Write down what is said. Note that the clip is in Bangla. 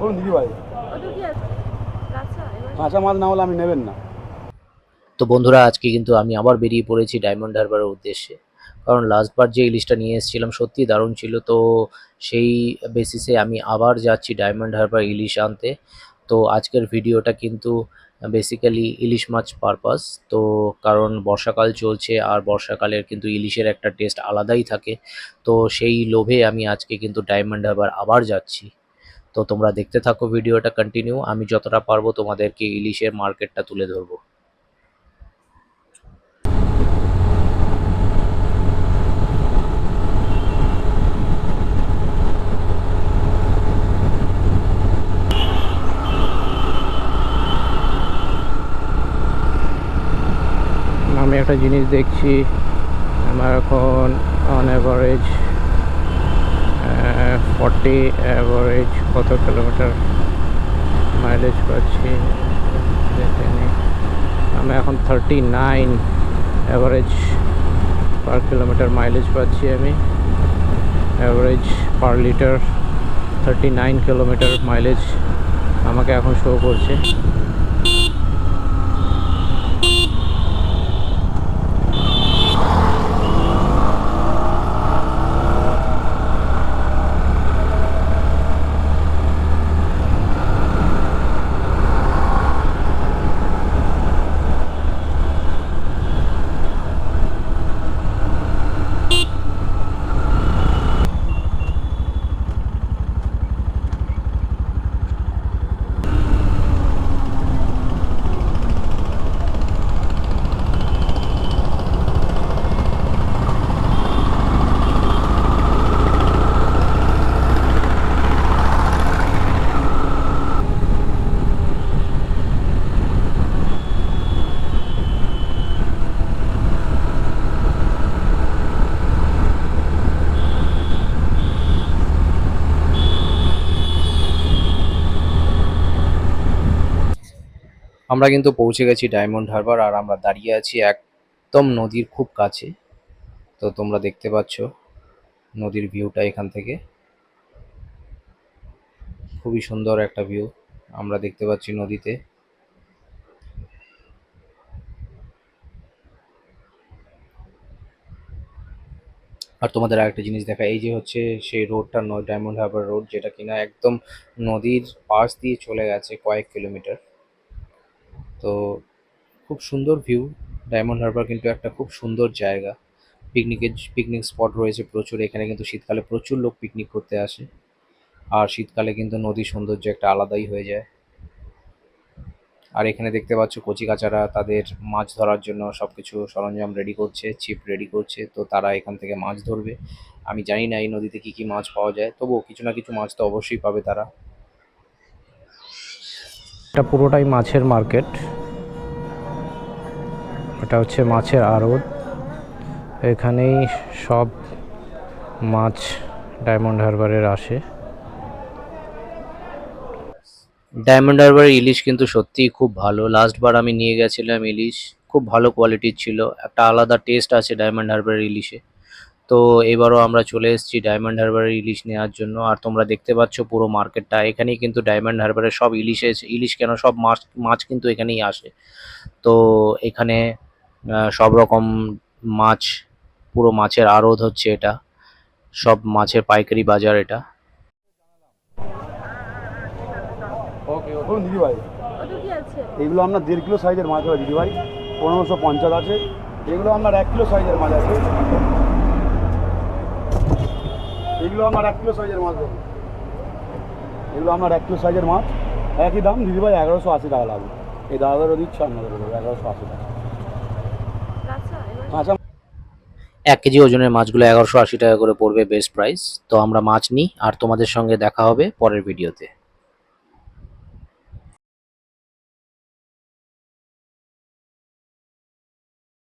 বলুন কাঁচা? মাছ না হলে আমি নেবেন না। তো বন্ধুরা আজকে কিন্তু আমি আবার বেরিয়ে পড়েছি ডায়মন্ড হারবারের উদ্দেশ্যে। কারণ লাস্টবার যে ইলিশটা নিয়ে এসেছিলাম সত্যি দারুণ ছিল। তো সেই বেসিসে আমি আবার যাচ্ছি ডায়মন্ড হারবার ইলিশ আনতে। তো আজকের ভিডিওটা কিন্তু বেসিক্যালি ইলিশ মাছ পারপাস তো কারণ বর্ষাকাল চলছে আর বর্ষাকালের কিন্তু ইলিশের একটা টেস্ট আলাদাই থাকে। তো সেই লোভে আমি আজকে কিন্তু ডায়মন্ড হারবার আবার যাচ্ছি। তো তোমরা দেখতে থাকো ভিডিওটা কন্টিনিউ আমি যতটা পারব তোমাদেরকে ইলিশের মার্কেটটা তুলে ধরবো। আমি একটা জিনিস দেখছি, আমার এখন অন অ্যাভারেজ ফর্টি অ্যাভারেজ কত কিলোমিটার মাইলেজ পাচ্ছি? দেখে নিই। আমি এখন thirty nine average per kilometre mileage পাচ্ছি আমি। Average per litre thirty nine kilometre mileage আমাকে এখন শো করছে। আমরা কিন্তু পৌঁছে গেছি ডায়মন্ড হারবার আর আমরা দাঁড়িয়ে আছি একদম নদীর খুব কাছে। তো তোমরা দেখতে পাচ্ছ নদীর ভিউটা এখান থেকে। খুবই সুন্দর একটা ভিউ আমরা দেখতে পাচ্ছি নদীতে। আর তোমাদের আরেকটা জিনিস দেখা, এই যে হচ্ছে সেই রোডটা নয় ডায়মন্ড হারবার রোড যেটা কিনা একদম নদীর পাশ দিয়ে চলে গেছে কয়েক কিলোমিটার তো খুব সুন্দর ভিউ ডায়মন্ড হারবার কিন্তু একটা খুব সুন্দর জায়গা। পিকনিকের পিকনিক স্পট রয়েছে প্রচুর, এখানে কিন্তু শীতকালে প্রচুর লোক পিকনিক করতে আসে। আর শীতকালে কিন্তু নদীর সৌন্দর্য একটা আলাদাই হয়ে যায়। আর এখানে দেখতে পাচ্ছ কচিকাচারা তাদের মাছ ধরার জন্য সব কিছু সরঞ্জাম রেডি করছে ছিপ রেডি করছে, তো তারা এখান থেকে মাছ ধরবে। আমি জানি না এই নদীতে কি কি মাছ পাওয়া যায়, তবুও কিছু না কিছু মাছ তো অবশ্যই পাবে তারা। এটা পুরোটাই মাছের মার্কেট। এটা হচ্ছে মাছের আড়ত। এখানেই সব মাছ ডায়মন্ড হারবারের আসে। ডায়মন্ড হারবারের ইলিশ কিন্তু সত্যিই খুব ভালো। লাস্টবার আমি নিয়ে গেছিলাম ইলিশ। খুব ভালো কোয়ালিটির ছিল। একটা আলাদা টেস্ট আছে ডায়মন্ড হারবারের ইলিশে। তো এবারও আমরা চলে এসেছি ডায়মন্ড হারবারের ইলিশ নেওয়ার জন্য। আর তোমরা দেখতে পাচ্ছ পুরো মার্কেটটা। এখানেই কিন্তু ডায়মন্ড হারবারের সব ইলিশ এসে- ইলিশ কেন সব মাছ মাছ কিন্তু এখানেই আসে। তো এখানে সব রকম মাছ পুরো মাছের আড়ত হচ্ছে এটা। সব মাছের পাইকারি বাজার এটা। দিদি ভাই এগুলো আপনার দেড় কিলো সাইজের মাছ হবে দিদি ভাই পনেরোশো পঞ্চাশ আছে। এগুলো আপনার এক কিলো সাইজের মাছ আছে। এগুলো আমার এক কিলো সাইজের মাছ হবে এগুলো আমার এক কিলো সাইজের মাছ। একই দাম দিদি ভাই এগারোশো আশি টাকা লাগবে এই দাদাদেরও দিচ্ছে আপনাদের এগারোশো আশি টাকা। আচ্ছা এবার কাঁচা এক কেজি ওজনের মাছগুলো এগারোশো আশি টাকা করে পড়বে বেস্ট প্রাইস তো আমরা মাছ নিই আর তোমাদের সঙ্গে দেখা হবে পরের ভিডিওতে